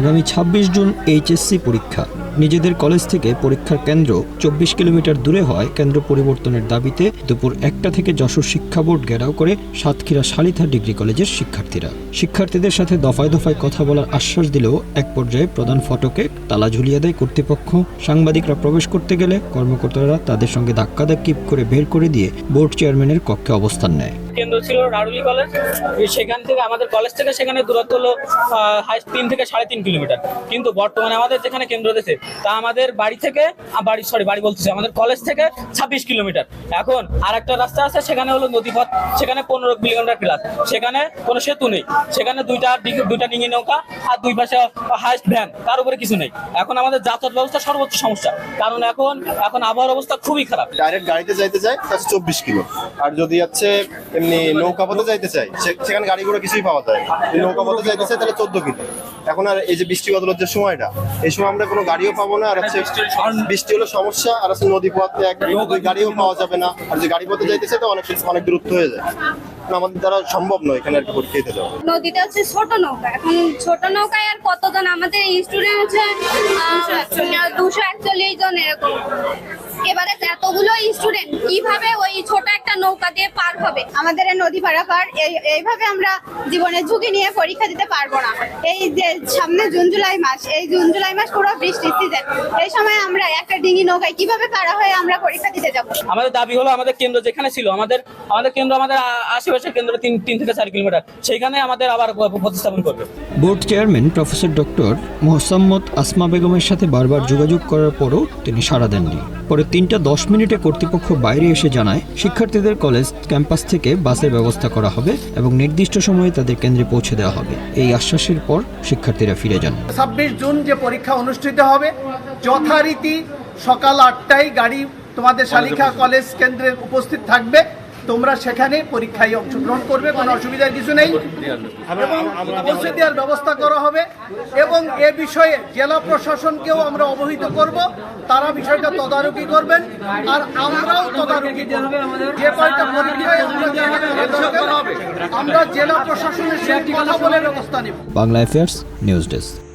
আগামী ছাব্বিশ June HSC পরীক্ষা। নিজেদের কলেজ থেকে পরীক্ষার কেন্দ্র চব্বিশ কিলোমিটার দূরে হয় কেন্দ্র পরিবর্তনের দাবিতে দুপুর একটা থেকে যশোর শিক্ষা বোর্ড ঘেরাও করে সাতক্ষীরা শালিথা ডিগ্রি কলেজের শিক্ষার্থীরা। শিক্ষার্থীদের সাথে দফায় দফায় কথা বলার আশ্বাস দিলেও এক পর্যায়ে প্রধান ফটকে তালা ঝুলিয়ে দেয় কর্তৃপক্ষ। সাংবাদিকরা প্রবেশ করতে গেলে কর্মকর্তারা তাদের সঙ্গে ধাক্কাধাক্কি করে বের করে দিয়ে বোর্ড চেয়ারম্যানের কক্ষে অবস্থান নেয়। কেন্দ্র ছিল রাডুলি কলেজ। সেখান থেকে আমাদের কলেজ থেকে সেখানে দূরত্ব হলো তিন থেকে সাড়ে তিন কিলোমিটার। কিন্তু বর্তমানে আমাদের যেখানে কেন্দ্র দিয়েছে তা আমাদের বাড়ি থেকে বাড়ি সরি বাড়ি বলতেছি, আমাদের কলেজ থেকে ছাব্বিশ কিলোমিটার। এখন আর একটা রাস্তা আছে, সেখানে হলো নদীপথ, সেখানে পনেরো কিলোমিটার প্লাস সেখানে কোনো সেতু নেই, সেখানে দুইটা দুইটা ডিঙি নৌকা আর দুই পাশে হাইস্ট ভ্যান তার উপরে কিছু নেই। এখন আমাদের যাতায়াত ব্যবস্থা সর্বোচ্চ সমস্যা, কারণ এখন এখন আবহাওয়ার অবস্থা খুবই খারাপ। ডাইরেক্ট গাড়িতে যাইতে তাহলে চব্বিশ কিলো। আর যদি হচ্ছে এমনি নৌকা পথে যাইতে চাই সেখানে গাড়িগুলো কিছুই পাওয়া যায় নৌকা পথে যাইতে চাই তাহলে চোদ্দ কিলো। এখন আর এই যে বৃষ্টি বদলের যে সময়টা, এই সময় আমরা কোনো গাড়িও পাবো না, আর হচ্ছে বৃষ্টি হলো সমস্যা, আর হচ্ছে নদী পথে এক গাড়িও পাওয়া যাবে না। আর যে গাড়ি পথে যাইতেছে তো অনেক অনেক দূরত্ব হয়ে যায়। আমাদের দ্বারা সম্ভব নয় এখানে আর পরীক্ষা দিতে যাওয়া। নদীতে হচ্ছে ছোট নৌকা। এখন ছোট নৌকায় আর কতজন? আমাদের স্টুডেন্ট হচ্ছে দুশো একচল্লিশ জন এরকম। এবারে এতগুলো স্টুডেন্ট কীভাবে ওই ছোট একটা নৌকা দিয়ে পার হবে? আমাদের নদী পারাপার, এই- এইভাবে আমরা জীবনের ঝুঁকি নিয়ে পরীক্ষা দিতে পারব না। এই যে সামনে জুন, জুলাই মাস, এই জুন, জুলাই মাস পুরো বৃষ্টির সিজন এই সময় আমরা একটা ডিঙি নৌকায় কীভাবে পারা হয়ে আমরা পরীক্ষা দিতে যাব? আমাদের দাবি হলো আমাদের কেন্দ্র যেখানে ছিল, আমাদের আমাদের কেন্দ্র আমাদের আশেপাশের কেন্দ্র তিন তিন থেকে চার কিলোমিটার। সেইখানে আমাদের আবার প্রতিস্থাপন করবে। Board chairman professor doctor Mohammad Asma বেগমের সাথে বারবার যোগাযোগ করার পরও তিনি সাড়া দেননি। পরে তিনটা দশ মিনিটে কর্তৃপক্ষ বাইরে এসে জানায়, শিক্ষার্থীদের কলেজ ক্যাম্পাস থেকে বাসের ব্যবস্থা করা হবে এবং নির্দিষ্ট সময়ে তাদের কেন্দ্রে পৌঁছে দেওয়া হবে। এই আশ্বাসের পর শিক্ষার্থীরা ফিরে যান। ছাব্বিশ জুন যে পরীক্ষা অনুষ্ঠিত হবে, যথারীতি সকাল আটটায় গাড়ি তোমাদের শালিখা কলেজ কেন্দ্রে উপস্থিত থাকবে। তোমরা সেখানে পরীক্ষায় অংশগ্রহণ করবে, কোনো অসুবিধার কিছু নেই। এবং পৌঁছে দেওয়ার ব্যবস্থা করা হবে। এবং এ বিষয়ে জেলা প্রশাসনকেও আমরা অবহিত করব। তারা বিষয়টা তদারকি করবেন। আর আমরাও তদারকি যে কয়টা পরীক্ষায় আমরা জেলা প্রশাসনের সাথে কথা বলে ব্যবস্থা নেব। Bangla news desk.